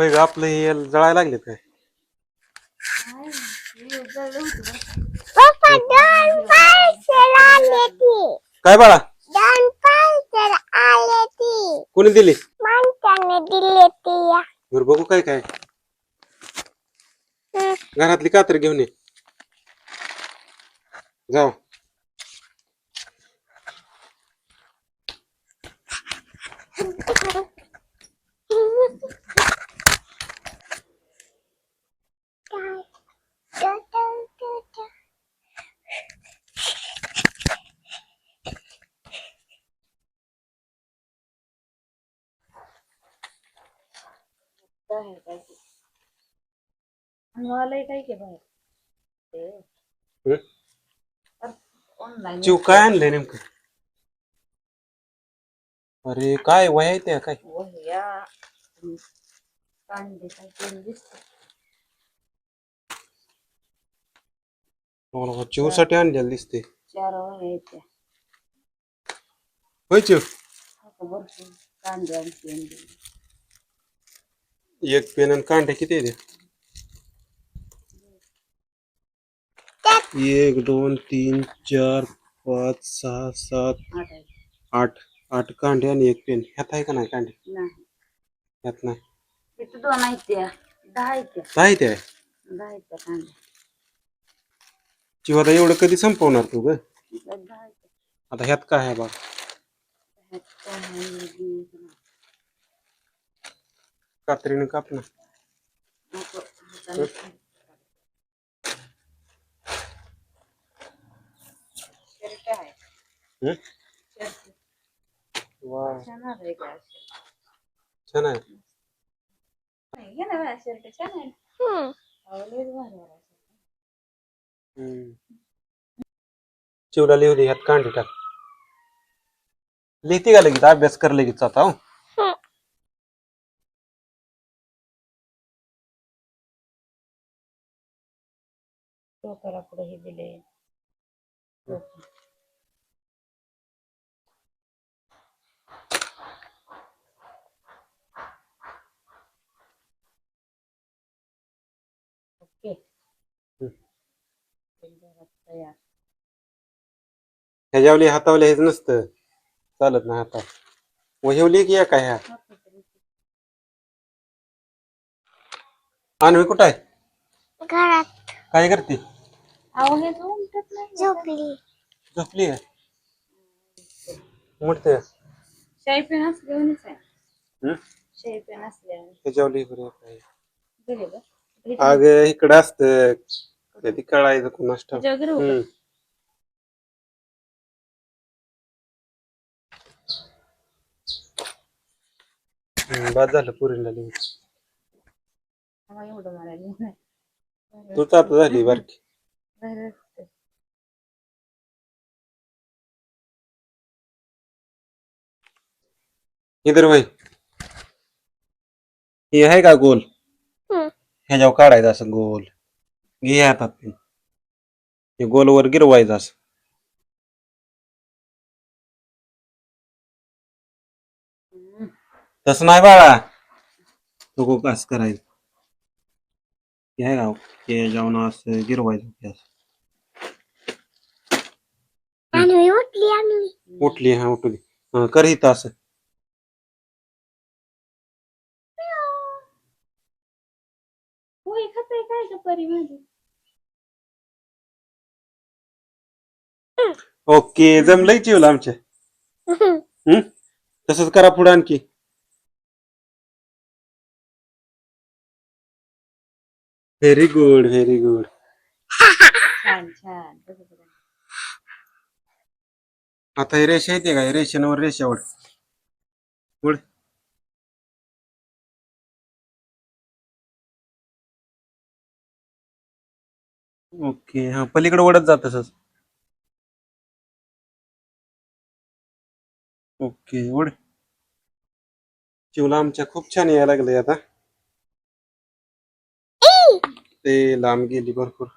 होय ग आपलं हे जळायला लागले काय? पप्पा दोन पार्सल आले ती. काय बाळा? दोन पार्सल आले ती. कोणी दिली? माणसाने दिले ती या. बरं बघू काय काय. घरातली कात्री घेऊन ये. जाऊ. मला काय के बाहेर हं? ऑनलाईन चिव काय आणलंय नेमकं? अरे काय वय आहे त्या काय? वह्या कांदे काय केलं दिसत चिवसाठी आणलेलं दिसते चार वह्या आहेत त्या. होय चिव? भरपूर कांदे आणते. एक पेन आणि किती आहे एक दोन तीन चार पाच सहा सात आठ आठ. कांडे आणि एक पेन. ह्यात आहे का नाही कांडे? नाही. ह्यात नाही. इथं दोन आहेत त्या. दहा आहेत त्या. काय ते आहे दहा आहेत त्या कांदे चिव एवढं कधी संपवणार तू ग? दहा आहेत. आता ह्यात काय आहे बा? ह्यात काय आहे, हे कतरी काप ना वा छान आहे चिवला लिहू दे कांडी टाक लिहिते का लगेच अभ्यास कर लगेच चाहता हूँ डोक्याला पुढे हे दिले. ओके. हं. तयार ह्याच्यावली हातावले हेच नसतं. चालत नाही हातात वहिवली की या काय ह्या? आणवी कुठं आहे? घरात. काय करते? अहो हे उमटत नाही झोपली. झोपली आहे? उमटते शाई पेन असल्यावरच आहे. हम्म? शाई पेन असल्यावर. ह्याच्यावली बरं काय दिले का अग इकडं असतं. कधी कळायचं कुणास ठाऊक. ह्याच्यावर गिरवू का? हम्म हम्म, बाद झालं पुरीला लिहून. आम्हाला एवढं मारायला नाही तूच आता झाली बारकी. इधर वय हे आहे का गोल हं. ह्याच्यावर काढायचं असं गोल घे हातात पेन. हे गोलवर गिरवायचं असं. तसं नाही बाळा तू कसं करायचं हे का हे जाऊन असं गिरवायचं हे असं. आणि उठली आणि उठली हा उठली हा कर इथं असं होय खाताय काय का परी माझी ओके जमलंय चिवलं आमच्या हम्म तसंच करा पुढं आणखी। व्हेरी गुड व्हेरी गुड छान छान. तसं करा. आता हे रेषा येते का? हे रेषेवर रेषावर पुढ ओके हा पलीकडे ओढत जात तसंच ओके ओढ. चिवला आमच्या खूप छान यायला लागले आता. सकते लामगी लिबरपुर।